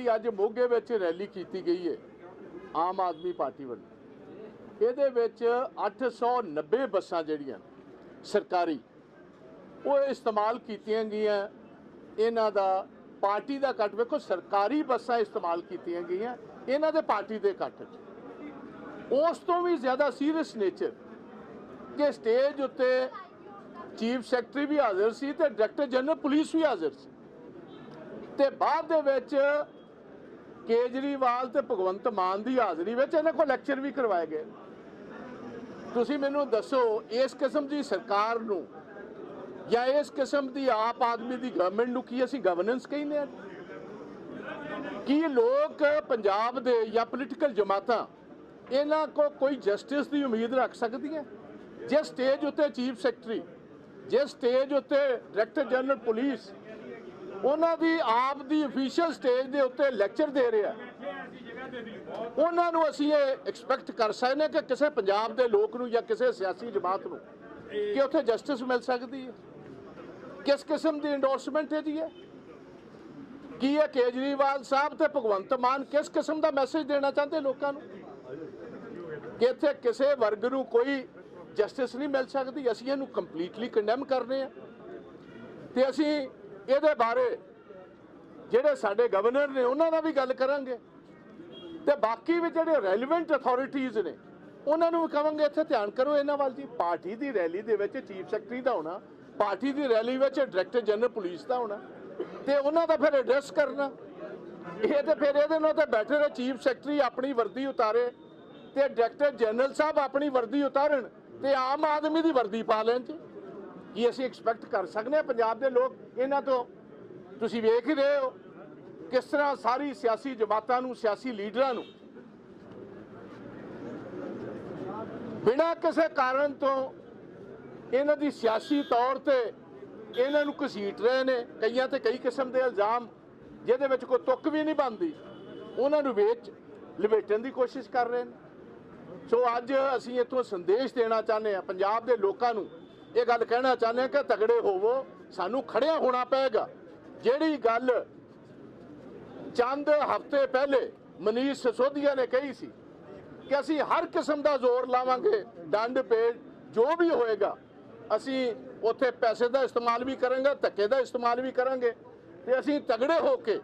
ਜਿਹੜੀ ਅੱਜ ਮੋਗੇ ਵਿੱਚ ਰੈਲੀ ਕੀਤੀ ਗਈ ਹੈ, ਆਮ ਆਦਮੀ ਪਾਰਟੀ ਵੱਲੋਂ। ਇਹਦੇ ਵਿੱਚ 890 ਬੱਸਾਂ ਜਿਹੜੀਆਂ ਸਰਕਾਰੀ, ਉਹ ਇਸਤੇਮਾਲ ਕੀਤੀਆਂ ਗਈਆਂ। ਇਹਨਾਂ ਦਾ ਪਾਰਟੀ ਦਾ ਕੱਟ ਵੇਖੋ, ਸਰਕਾਰੀ ਬੱਸਾਂ ਇਸਤੇਮਾਲ ਕੀਤੀਆਂ ਗਈਆਂ, ਇਹਨਾਂ ਦੇ ਪਾਰਟੀ ਦੇ ਕੱਟ ਉਸ ਤੋਂ ਵੀ ਜ਼ਿਆਦਾ ਸੀਰੀਅਸ ਨੇਚਰ ਕਿ ਸਟੇਜ ਉੱਤੇ ਚੀਫ ਸੈਕਟਰੀ ਵੀ ਹਾਜ਼ਰ ਸੀ ਤੇ ਡਾਇਰੈਕਟਰ ਜਨਰਲ ਪੁਲਿਸ ਵੀ ਹਾਜ਼ਰ ਸੀ। ਤੇ ਬਾਅਦ ਦੇ ਵਿੱਚ ਕੇਜਰੀਵਾਲ ਤੇ ਭਗਵੰਤ ਮਾਨ ਦੀ ਹਾਜ਼ਰੀ ਵਿੱਚ ਇਹਨਾਂ ਕੋਲ ਲੈਕਚਰ ਵੀ ਕਰਵਾਏ ਗਏ। ਤੁਸੀਂ ਮੈਨੂੰ ਦੱਸੋ, ਇਸ ਕਿਸਮ ਦੀ ਸਰਕਾਰ ਨੂੰ ਜਾਂ ਇਸ ਕਿਸਮ ਦੀ ਆਪ ਆਦਮੀ ਦੀ ਗਵਰਨਮੈਂਟ ਨੂੰ ਕੀ ਅਸੀਂ ਗਵਰਨੈਂਸ ਕਹਿੰਦੇ ਆ ਕੀ ਲੋਕ ਪੰਜਾਬ ਦੇ ਜਾਂ ਪੋਲੀਟੀਕਲ ਜਮਾਤਾਂ ਇਹਨਾਂ ਕੋ ਕੋਈ ਜਸਟਿਸ ਦੀ ਉਮੀਦ ਰੱਖ ਸਕਦੀਆਂ? ਜੇ ਸਟੇਜ ਉੱਤੇ ਚੀਫ ਸੈਕਟਰੀ ਜੇ ਸਟੇਜ ਉੱਤੇ ਡਾਇਰੈਕਟਰ ਜਨਰਲ ਪੁਲਿਸ ਉਹਨਾਂ ਦੀ ਆਪ ਦੀ ਅਫੀਸ਼ੀਅਲ ਸਟੇਜ ਦੇ ਉੱਤੇ ਲੈਕਚਰ ਦੇ ਰਿਹਾ ਉਹਨਾਂ ਨੂੰ ਅਸੀਂ ਇਹ ਐਕਸਪੈਕਟ ਕਰ ਸਕਦੇ ਹਾਂ ਕਿ ਕਿਸੇ ਪੰਜਾਬ ਦੇ ਲੋਕ ਨੂੰ ਜਾਂ ਕਿਸੇ ਸਿਆਸੀ ਜਮਾਤ ਨੂੰ ਕਿ ਉੱਥੇ ਜਸਟਿਸ ਮਿਲ ਸਕਦੀ ਹੈ। ਕਿਸ ਕਿਸਮ ਦੀ ਇੰਡੋਰਸਮੈਂਟ ਹੈ ਜੀ ਹੈ? ਕੀ ਇਹ ਕੇਜਰੀਵਾਲ ਸਾਹਿਬ ਤੇ ਭਗਵੰਤ ਮਾਨ ਕਿਸ ਕਿਸਮ ਦਾ ਮੈਸੇਜ ਦੇਣਾ ਚਾਹੁੰਦੇ ਲੋਕਾਂ ਨੂੰ? ਕਿ ਇੱਥੇ ਕਿਸੇ ਵਰਗ ਨੂੰ ਕੋਈ ਜਸਟਿਸ ਨਹੀਂ ਮਿਲ ਸਕਦੀ। ਅਸੀਂ ਇਹਨੂੰ ਕੰਪਲੀਟਲੀ ਕੰਡੈਮ ਕਰਨੇ ਆ ਤੇ ਅਸੀਂ ਇਹਦੇ ਬਾਰੇ ਜਿਹੜੇ ਸਾਡੇ ਗਵਰਨਰ ਨੇ, ਉਹਨਾਂ ਨਾਲ ਵੀ ਗੱਲ ਕਰਾਂਗੇ। ਤੇ ਬਾਕੀ ਵੀ ਜਿਹੜੇ ਰੈਲੇਵੈਂਟ ਅਥਾਰਟੀਆਂ ਨੇ, ਉਹਨਾਂ ਨੂੰ ਵੀ ਕਹਾਂਗੇ ਇੱਥੇ ਧਿਆਨ ਕਰੋ ਇਹਨਾਂ ਵੱਲ ਜੀ। ਪਾਰਟੀ ਦੀ ਰੈਲੀ ਦੇ ਵਿੱਚ ਚੀਫ ਸੈਕਟਰੀ ਦਾ ਹੋਣਾ, ਪਾਰਟੀ ਦੀ ਰੈਲੀ ਵਿੱਚ ਡਾਇਰੈਕਟਰ ਜਨਰਲ ਪੁਲਿਸ ਦਾ ਹੋਣਾ, ਤੇ ਉਹਨਾਂ ਦਾ ਫਿਰ ਐਡਰੈਸ ਕਰਨਾ। ਇਹ ਤੇ ਫਿਰ ਇਹਦੇ ਨਾਲ ਤਾਂ ਬੈਠੇ ਚੀਫ ਸੈਕਟਰੀ ਆਪਣੀ ਵਰਦੀ ਉਤਾਰੇ, ਤੇ ਡਾਇਰੈਕਟਰ ਜਨਰਲ ਸਾਹਿਬ ਆਪਣੀ ਵਰਦੀ ਉਤਾਰਨ, ਤੇ ਆਮ ਆਦਮੀ ਦੀ ਵਰਦੀ ਪਾ ਲੈਣ ਜੀ। ਕੀ ਅਸੀਂ ਐਕਸਪੈਕਟ ਕਰ ਸਕਦੇ ਹਾਂ ਪੰਜਾਬ ਦੇ ਲੋਕ ਇਹਨਾਂ ਤੋਂ ਤੁਸੀਂ ਵੇਖ ਹੀ ਰਹੇ ਹੋ ਕਿਸ ਤਰ੍ਹਾਂ ਸਾਰੀ ਸਿਆਸੀ ਜਮਾਤਾਂ ਨੂੰ, ਸਿਆਸੀ ਲੀਡਰਾਂ ਨੂੰ ਬਿਨਾਂ ਕਿਸੇ ਕਾਰਨ ਤੋਂ ਇਹਨਾਂ ਦੀ ਸਿਆਸੀ ਤੌਰ ਤੇ ਇਹਨਾਂ ਨੂੰ ਘਸੀਟ ਰਹੇ ਨੇ। ਕਈਆਂ ਤੇ ਕਈ ਕਿਸਮ ਦੇ ਇਲਜ਼ਾਮ ਜਿਹਦੇ ਵਿੱਚ ਕੋਈ ਤੁੱਕ ਵੀ ਨਹੀਂ ਬਣਦੀ। ਉਹਨਾਂ ਨੂੰ ਵੇਚ ਲਪੇਟਣ ਦੀ ਕੋਸ਼ਿਸ਼ ਕਰ ਰਹੇ ਨੇ। ਸੋ ਅੱਜ ਅਸੀਂ ਇੱਥੋਂ ਸੰਦੇਸ਼ ਦੇਣਾ ਚਾਹੁੰਦੇ ਹਾਂ, ਪੰਜਾਬ ਦੇ ਲੋਕਾਂ ਨੂੰ ਇਹ ਗੱਲ ਕਹਿਣਾ ਚਾਹੁੰਦੇ ਹਾਂ ਕਿ ਤਗੜੇ ਹੋਵੋ, ਸਾਨੂੰ ਖੜਿਆ ਹੋਣਾ ਪਏਗਾ। ਜਿਹੜੀ ਗੱਲ ਚੰਦ ਹਫ਼ਤੇ ਪਹਿਲੇ ਮਨੀਸ਼ ਸਿਸੋਦੀਆ ਨੇ ਕਹੀ ਸੀ ਕਿ ਅਸੀਂ ਹਰ ਕਿਸਮ ਦਾ ਜ਼ੋਰ ਲਾਵਾਂਗੇ, ਡੰਡ ਪੇੜ ਜੋ ਵੀ ਹੋਏਗਾ, ਅਸੀਂ ਉੱਥੇ ਪੈਸੇ ਦਾ ਇਸਤੇਮਾਲ ਵੀ ਕਰਾਂਗੇ, ਧੱਕੇ ਦਾ ਇਸਤੇਮਾਲ ਵੀ ਕਰਾਂਗੇ। ਤੇ ਅਸੀਂ ਤਗੜੇ ਹੋ ਕੇ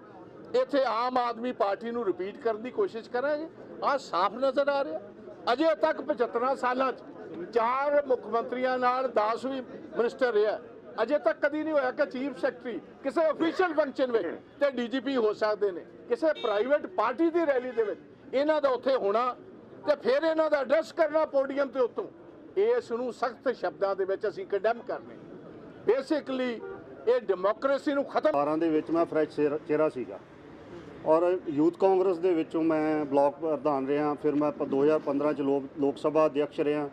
ਇੱਥੇ ਆਮ ਆਦਮੀ ਪਾਰਟੀ ਨੂੰ ਰਿਪੀਟ ਕਰਨ ਦੀ ਕੋਸ਼ਿਸ਼ ਕਰਾਂਗੇ। ਆਹ ਸਾਫ਼ ਨਜ਼ਰ ਆ ਰਿਹਾ। ਅਜੇ ਤੱਕ 75 ਸਾਲਾਂ 'ਚ ਚਾਰ ਮੁੱਖ ਮੰਤਰੀਆਂ ਨਾਲ 10 ਵੀ ਮਿਨਿਸਟਰ ਰਿਹਾ। ਅਜੇ ਤੱਕ ਕਦੀ ਨਹੀਂ ਹੋਇਆ ਕਿ ਚੀਫ ਸੈਕਟਰੀ ਕਿਸੇ ਅਫੀਸ਼ੀਅਲ ਫੰਕਸ਼ਨ ਵਿੱਚ ਤੇ ਡੀਜੀਪੀ ਹੋ ਸਕਦੇ ਨੇ। ਕਿਸੇ ਪ੍ਰਾਈਵੇਟ ਪਾਰਟੀ ਦੀ ਰੈਲੀ ਦੇ ਵਿੱਚ ਇਹਨਾਂ ਦਾ ਉੱਥੇ ਹੋਣਾ ਤੇ ਫਿਰ ਇਹਨਾਂ ਦਾ ਐਡਰੈਸ ਕਰਨਾ ਪੋਡੀਅਮ ਤੇ ਉੱਤੋਂ। ਇਸ ਨੂੰ ਸਖਤ ਸ਼ਬਦਾਂ ਦੇ ਵਿੱਚ ਅਸੀਂ ਕੰਡੈਮ ਕਰਨੇ ਬੇਸਿਕਲੀ ਇਹ ਡੈਮੋਕ੍ਰੇਸੀ ਨੂੰ ਖਤਮ 12 ਦੇ ਵਿੱਚ ਮੈਂ ਫਰੈਸ਼ ਚਿਹਰਾ- ਸੀਗਾ। ਔਰ ਯੂਥ ਕਾਂਗਰਸ ਦੇ ਵਿੱਚੋਂ ਮੈਂ ਬਲਾਕ ਪ੍ਰਧਾਨ ਰਿਹਾ, ਫਿਰ ਮੈਂ ਪ- 2015 ਚ ਲੋਕ ਲੋਕ ਸਭਾ ਅਧਿਕਸ਼ ਰਿਹਾ।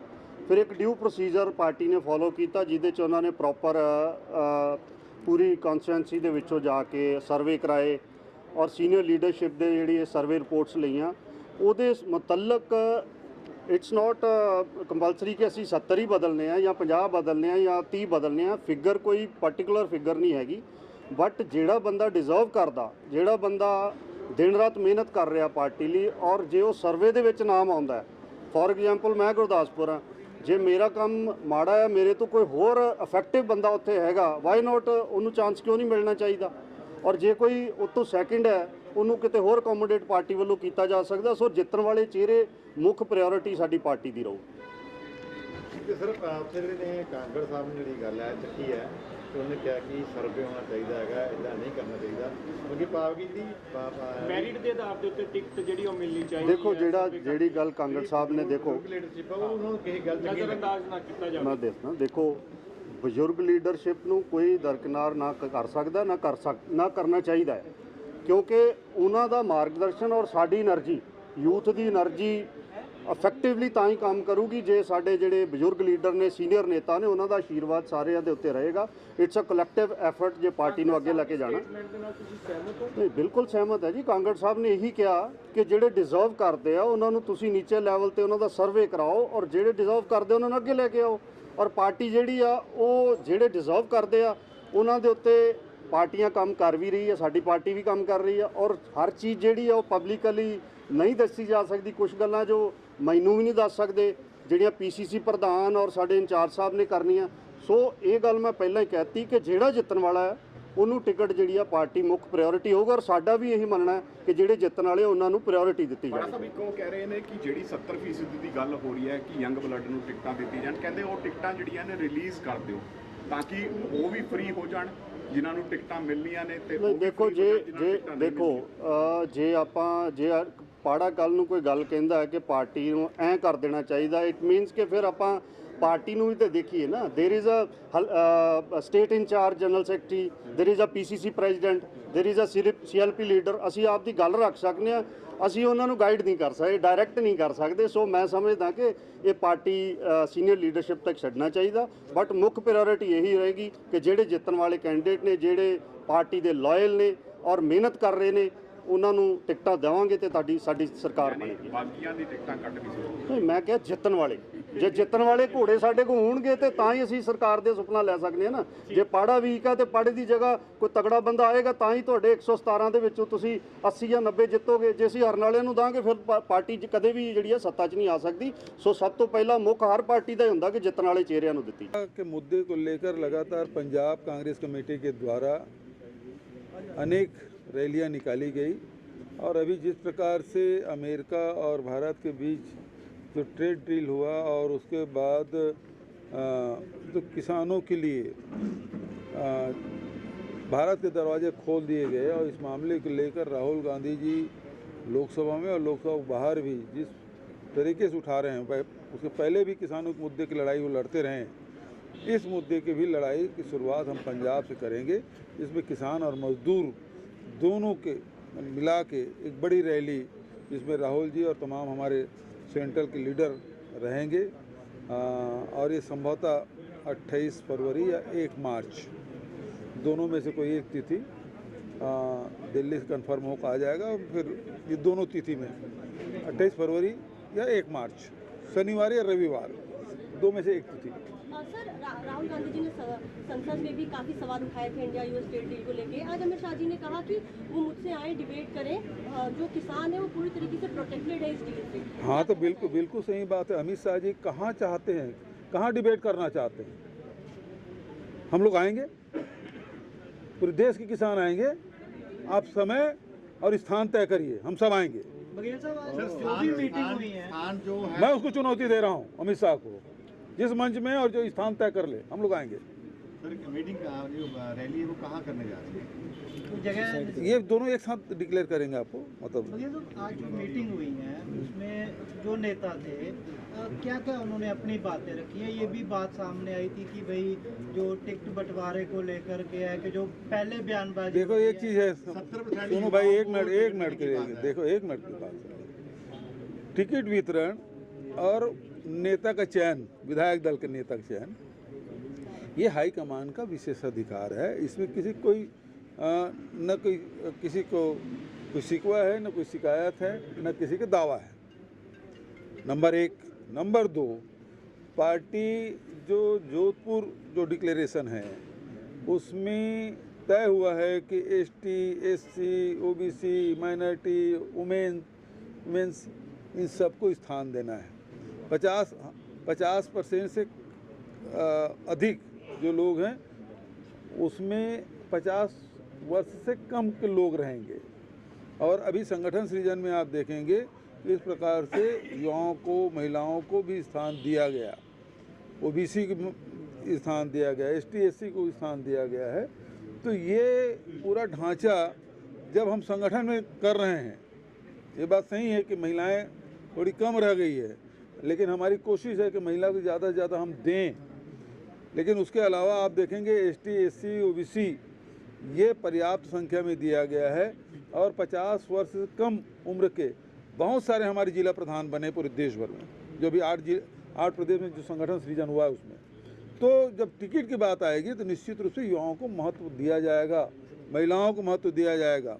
ਫਿਰ ਇੱਕ ਡਿਊ ਪ੍ਰੋਸੀਜਰ ਪਾਰਟੀ ਨੇ ਫੋਲੋ ਕੀਤਾ, ਜਿਹਦੇ ਚ ਉਹਨਾਂ ਨੇ ਪ੍ਰੋਪਰ ਪੂਰੀ ਕਨਸਟੀਟੈਂਸੀ ਦੇ ਵਿੱਚੋਂ ਜਾ ਕੇ ਸਰਵੇ ਕਰਾਏ ਔਰ ਸੀਨੀਅਰ ਲੀਡਰਸ਼ਿਪ ਦੇ ਜਿਹੜੀ ਇਹ ਸਰਵੇ ਰਿਪੋਰਟਸ ਲਈਆਂ। ਉਹਦੇ ਮੁਤਲਕ ਇਟਸ ਨਾਟ ਕੰਪਲਸਰੀ ਕਿ ਅਸੀਂ 70 ਹੀ ਬਦਲਨੇ ਆ ਜਾਂ 50 ਬਦਲਨੇ ਆ ਜਾਂ 30 ਬਦਲਨੇ ਆ ਫਿਗਰ ਕੋਈ ਪਾਰਟਿਕੂਲਰ ਫਿਗਰ ਨਹੀਂ ਹੈਗੀ। ਬਟ ਜਿਹੜਾ ਬੰਦਾ ਡਿਜ਼ਰਵ ਕਰਦਾ, ਜਿਹੜਾ ਬੰਦਾ ਦਿਨ ਰਾਤ ਮਿਹਨਤ ਕਰ ਰਿਹਾ ਪਾਰਟੀ ਲਈ ਔਰ ਜੇ ਉਹ ਸਰਵੇ ਦੇ ਵਿੱਚ ਨਾਮ ਆਉਂਦਾ ਫੋਰ ਐਗਜ਼ਾਮਪਲ ਮੈਂ ਗੁਰਦਾਸਪੁਰ ਹਾਂ ਜੇ ਮੇਰਾ ਕੰਮ ਮਾੜਾ ਹੈ, ਮੇਰੇ ਤੋਂ ਕੋਈ ਹੋਰ ਇਫੈਕਟਿਵ ਬੰਦਾ ਉੱਥੇ ਹੈਗਾ ਵਾਈ ਨਾਟ ਉਹਨੂੰ ਚਾਂਸ ਕਿਉਂ ਨਹੀਂ ਮਿਲਣਾ ਚਾਹੀਦਾ? ਔਰ ਜੇ ਕੋਈ ਉਤੋਂ ਸੈਕਿੰਡ ਹੈ, ਉਹਨੂੰ ਕਿਤੇ ਹੋਰ ਅਕੋਮੋਡੇਟ ਪਾਰਟੀ ਵੱਲੋਂ ਕੀਤਾ ਜਾ ਸਕਦਾ, ਸੋ ਜਿੱਤਣ ਵਾਲੇ ਚਿਹਰੇ ਮੁੱਖ ਪ੍ਰਾਇੋਰਟੀ ਸਾਡੀ ਪਾਰਟੀ ਦੀ ਰਹੂ ਤੇ ਸਰ ਉੱਥੇ ਜਿਹੜੇ ਨੇ ਕਾਂਗੜ ਸਾਹਿਬ ਨੇ ਜਿਹੜੀ ਗੱਲ ਹੈ ਚੱਕੀ ਹੈ ਤੇ ਉਹਨੇ ਕਿਹਾ ਕਿ ਸਰਵੇ ਹੋਣਾ ਚਾਹੀਦਾ ਹੈਗਾ ਇਦਾਂ ਨਹੀਂ ਕਰਨਾ ਚਾਹੀਦਾ। ਕਿਉਂਕਿ ਪਾਵਗੀ ਦੀ ਮੈਰਿਟ ਦੇ ਆਧਾਰ ਦੇ ਉੱਤੇ ਟਿਕਟ ਜਿਹੜੀ ਉਹ ਮਿਲਣੀ ਚਾਹੀਦੀ ਦੇਖੋ ਜਿਹੜਾ ਜਿਹੜੀ ਗੱਲ ਕਾਂਗੜ ਸਾਹਿਬ ਨੇ ਦੇਖੋ। ਲੀਡਰਸ਼ਿਪ ਦੇਖਣਾ ਦੇਖੋ ਬਜ਼ੁਰਗ ਲੀਡਰਸ਼ਿਪ ਨੂੰ ਕੋਈ ਦਰਕਨਾਰ ਨਾ ਕਰ ਸਕਦਾ ਨਾ ਕਰ ਸਕ ਨਾ ਕਰਨਾ ਚਾਹੀਦਾ ਕਿਉਂਕਿ ਉਹਨਾਂ ਦਾ ਮਾਰਗਦਰਸ਼ਨ ਔਰ ਸਾਡੀ એનર્ਜੀ ਯੂਥ ਦੀ એનર્ਜੀ ਇਫੈਕਟਿਵਲੀ ਤਾਂ ਹੀ ਕੰਮ ਕਰੂਗੀ ਜੇ ਸਾਡੇ ਜਿਹੜੇ ਬਜ਼ੁਰਗ ਲੀਡਰ ਨੇ ਸੀਨੀਅਰ ਨੇਤਾ ਨੇ ਉਹਨਾਂ ਦਾ ਆਸ਼ੀਰਵਾਦ ਸਾਰਿਆਂ ਦੇ ਉੱਤੇ ਰਹੇਗਾ। ਇਟਸ ਅ ਕਲੈਕਟਿਵ ਐਫਰਟ ਜੇ ਪਾਰਟੀ ਨੂੰ ਅੱਗੇ ਲੈ ਕੇ ਜਾਣਾ। ਨਹੀਂ ਬਿਲਕੁਲ ਸਹਿਮਤ ਹੈ ਜੀ। ਕਾਂਗੜ ਸਾਹਿਬ ਨੇ ਇਹੀ ਕਿਹਾ ਕਿ ਜਿਹੜੇ ਡਿਜ਼ਰਵ ਕਰਦੇ ਆ ਉਹਨਾਂ ਨੂੰ ਤੁਸੀਂ ਨੀਚੇ ਲੈਵਲ ਤੇ ਉਹਨਾਂ ਦਾ ਸਰਵੇ ਕਰਾਓ ਔਰ ਜਿਹੜੇ ਡਿਜ਼ਰਵ ਕਰਦੇ ਉਹਨਾਂ ਨੂੰ ਅੱਗੇ ਲੈ ਕੇ ਆਓ। ਔਰ ਪਾਰਟੀ ਜਿਹੜੀ ਆ ਉਹ ਜਿਹੜੇ ਡਿਜ਼ਰਵ ਕਰਦੇ ਆ ਉਹਨਾਂ ਦੇ ਉੱਤੇ ਪਾਰਟੀਆਂ ਕੰਮ ਕਰ ਵੀ ਰਹੀ ਹੈ ਸਾਡੀ ਪਾਰਟੀ ਵੀ ਕੰਮ ਕਰ ਰਹੀ ਹੈ ਔਰ ਹਰ ਚੀਜ਼ ਜਿਹੜੀ ਹੈ ਉਹ ਪਬਲਿਕਲੀ ਨਹੀਂ ਦੱਸੀ ਜਾ ਸਕਦੀ। ਕੁਝ ਗੱਲਾਂ ਜੋ ਮੈਨੂੰ ਵੀ ਨਹੀਂ ਦੱਸ ਸਕਦੇ ਜਿਹੜੀਆਂ ਪੀਸੀਸੀ ਪ੍ਰਧਾਨ ਔਰ ਸਾਡੇ ਇੰਚਾਰਜ ਸਾਹਿਬ ਨੇ ਕਰਨੀਆਂ। ਸੋ ਇਹ ਗੱਲ ਮੈਂ ਪਹਿਲਾਂ ਹੀ ਕਹਿਤੀ ਕਿ ਜਿਹੜਾ ਜਿੱਤਣ ਵਾਲਾ ਹੈ ਉਹਨੂੰ ਟਿਕਟ ਜਿਹੜੀ ਆ ਪਾਰਟੀ ਮੁੱਖ ਪ੍ਰਾਇੋਰਟੀ ਹੋਊਗਾ ਔਰ ਸਾਡਾ ਵੀ ਇਹੀ ਮੰਨਣਾ ਹੈ ਕਿ ਜਿਹੜੇ ਜਿੱਤਣ ਵਾਲੇ ਉਹਨਾਂ ਨੂੰ ਪ੍ਰਾਇੋਰਟੀ ਦਿੱਤੀ ਜਾਵੇ ਸਾਹਿਬ ਇੱਕੋ ਕਹਿ ਰਹੇ ਨੇ ਕਿ ਜਿਹੜੀ 70% ਦੀ ਗੱਲ ਹੋ ਰਹੀ ਹੈ ਕਿ ਯੰਗ ਬਲੱਡ ਨੂੰ ਟਿਕਟਾਂ ਦਿੱਤੀ ਜਾਣ ਕਹਿੰਦੇ ਉਹ ਟਿਕਟਾਂ ਜਿਹੜੀਆਂ ਨੇ ਰਿਲੀਜ਼ ਕਰ ਦਿਓ ਤਾਂ ਕਿ ਉਹ ਵੀ ਫ੍ਰੀ ਹੋ ਜਾਣ ਜਿਨ੍ਹਾਂ ਨੂੰ ਟਿਕਟਾਂ ਮਿਲਣੀਆਂ ਨੇ ਤੇ ਦੇਖੋ ਜੇ ਜੇ ਦੇਖੋ ਜੇ ਆਪਾਂ ਜੇ ਪਾੜਾ ਕੱਲ ਨੂੰ ਕੋਈ ਗੱਲ ਕਹਿੰਦਾ ਹੈ ਕਿ ਪਾਰਟੀ ਨੂੰ ਐਂ ਕਰ ਦੇਣਾ ਚਾਹੀਦਾ ਇਟ ਮੀਨਸ ਕਿ ਫਿਰ ਆਪਾਂ ਪਾਰਟੀ ਨੂੰ ਵੀ ਤਾਂ ਦੇਖੀਏ ਨਾ there is a state incharge general secretary there is a PCC president there is a CLP leader ਅਸੀਂ ਆਪ ਦੀ ਗੱਲ ਰੱਖ ਸਕਦੇ ਹਾਂ ਅਸੀਂ ਉਹਨਾਂ ਨੂੰ ਗਾਈਡ ਨਹੀਂ ਕਰ ਸਕਦੇ ਡਾਇਰੈਕਟ ਨਹੀਂ ਕਰ ਸਕਦੇ ਸੋ ਮੈਂ ਸਮਝਦਾ ਕਿ ਇਹ ਪਾਰਟੀ ਸੀਨੀਅਰ ਲੀਡਰਸ਼ਿਪ ਤੱਕ ਛੱਡਣਾ ਚਾਹੀਦਾ ਬਟ ਮੁੱਖ ਪ੍ਰਾਇੋਰਟੀ ਇਹੀ ਰਹੇਗੀ ਕਿ ਜਿਹੜੇ ਜਿੱਤਣ ਵਾਲੇ ਕੈਂਡੀਡੇਟ ਨੇ ਜਿਹੜੇ ਪਾਰਟੀ ਦੇ ਲਾਇਲ ਨੇ ਔਰ ਮਿਹਨਤ ਕਰ ਰਹੇ ਨੇ ਉਹਨਾਂ ਨੂੰ ਟਿਕਟਾਂ ਦੇਵਾਂਗੇ ਤੇ ਤੁਹਾਡੀ ਸਾਡੀ ਸਰਕਾਰ ਯਾਨੀ ਬਣੇਗੀ ਬਾਕੀਆਂ ਦੀ ਟਿਕਟਾਂ ਕੱਟ ਵੀ ਸੀ ਨਹੀਂ ਮੈਂ ਕਿਹਾ ਜਿੱਤਣ ਵਾਲੇ ਜੇ ਜਿੱਤਣ ਵਾਲੇ ਘੋੜੇ ਸਾਡੇ ਕੋਲ ਹੋਣਗੇ ਤੇ ਤਾਂ ਹੀ ਅਸੀਂ ਸਰਕਾਰ ਦੇ ਸੁਪਨਾ ਲੈ ਸਕਦੇ ਹਾਂ ਨਾ ਜੇ ਪਾੜਾ ਵੀਕ ਆ ਤੇ ਪਾੜੇ ਦੀ ਜਗ੍ਹਾ ਕੋਈ ਤਗੜਾ ਬੰਦਾ ਆਏਗਾ ਤਾਂ ਹੀ ਤੁਹਾਡੇ 117 ਦੇ ਵਿੱਚੋਂ ਤੁਸੀਂ 80 ਜਾਂ 90 ਜਿੱਤੋਗੇ ਜੇ ਅਸੀਂ ਹਰਨ ਵਾਲਿਆਂ ਨੂੰ ਦਾਂਗੇ ਫਿਰ ਪਾ- ਪਾਰਟੀ 'ਚ ਕਦੇ ਵੀ ਜਿਹੜੀ ਆ ਸੱਤਾ 'ਚ ਨਹੀਂ ਆ ਸਕਦੀ ਸੋ ਸਭ ਤੋਂ ਪਹਿਲਾਂ ਮੁੱਖ ਹਰ ਪਾਰਟੀ ਦਾ ਹੀ ਹੁੰਦਾ ਕਿ ਜਿੱਤਣ ਵਾਲੇ ਚਿਹਰਿਆਂ ਨੂੰ ਦਿੱਤੀ के मुद्दे को लेकर लगातार पंजाब कांग्रेस कमेटी के द्वारा अनेक रैलियाँ निकाली गई और अभी जिस प्रकार से अमेरिका और भारत के बीच जो ट्रेड डील हुआ और उसके बाद जो किसानों के लिए भारत के दरवाजे खोल दिए गए और इस मामले को लेकर राहुल गांधी जी लोकसभा में और लोकसभा के बाहर भी जिस तरीके से उठा रहे हैं उसके पहले भी किसानों के मुद्दे की लड़ाई वो लड़ते रहे इस मुद्दे की भी लड़ाई की शुरुआत हम पंजाब से करेंगे इसमें किसान और मजदूर दोनों के मिला के एक बड़ी रैली जिसमें राहुल जी और तमाम हमारे सेंट्रल के लीडर रहेंगे। और ये संभवतः 28 फरवरी या 1 मार्च, दोनों में से कोई एक तिथि दिल्ली से कंफर्म होकर आ जाएगा और फिर ये दोनों तिथि में 28 फरवरी या 1 मार्च, शनिवार या रविवार, दो में से एक तिथि। सर रा, राहुल गांधी जी ने संसद में भी काफ़ी सवाल उठाए थे इंडिया यूएस ट्रेड डील को लेके। आज अमित शाह जी ने कहा कि वो मुझसे आए डिबेट करें। जो किसान है वो पूरी तरीके से प्रोटेक्टेड है इस डील से। हाँ तो बिल्कुल बिल्कुल सही बात है। अमित शाह जी कहाँ चाहते हैं? कहाँ डिबेट करना चाहते हैं? हम लोग आएँगे? पूरे देश के किसान आएँगे? आप समय और स्थान तय करिए हम सब आएँगे। स्थान जो है मैं उसको चुनौती दे रहा हूँ अमित शाह को। जिस मंच में और जो स्थान तय कर ले हम लोग आएँगे। सर मीटिंग जो रैली है वो कहाँ करने जा रही है? ये दोनों एक साथ डिक्लेयर करेंगे आपको मतलब। तो आज जो मीटिंग हुई है उसमें जो नेता थे क्या क्या उन्होंने अपनी बातें रखी है? ये भी बात सामने आई थी कि भाई जो टिकट बंटवारे को लेकर के है कि जो पहले बयानबाजी देखो एक चीज़ है सुनो भाई एक मिनट एक मिनट के देखो एक मिनट की बात टिकट वितरण और नेता का चयन, विधायक दल के नेता का चयन, ये हाईकमान का विशेष अधिकार है। इसमें किसी कोई न कोई, किसी को कोई शिकवा है, न कोई शिकायत है, न किसी का दावा है। नंबर एक। नंबर दो, पार्टी जो जोधपुर जो डिक्लेरेशन है, उसमें तय हुआ है कि S T S C O B C minority, women womens इन सबको स्थान देना है। पचास पचास परसेंट से अधिक जो लोग हैं, उसमें पचास वर्ष से कम के लोग रहेंगे। और अभी संगठन सृजन में आप देखेंगे इस प्रकार से युवाओं को, महिलाओं को भी स्थान दिया गया। ओ ओबीसी को स्थान दिया गया एस टी एस सी को स्थान दिया गया है। तो ये पूरा ढांचा जब हम संगठन में कर रहे हैं, ये बात सही है कि महिलाएँ थोड़ी कम रह गई है लेकिन हमारी कोशिश है कि महिला को ज़्यादा से ज़्यादा हम दें। लेकिन उसके अलावा आप देखेंगे S T S C O C ये पर्याप्त संख्या में दिया गया है और 50 वर्ष से कम उम्र के बहुत सारे हमारे जिला प्रधान बने पूरे देश भर में, जो भी आठ आठ प्रदेश में जो संगठन सृजन हुआ है उसमें। तो जब टिकट की बात आएगी तो निश्चित रूप से युवाओं को महत्व दिया जाएगा, महिलाओं को महत्व दिया जाएगा।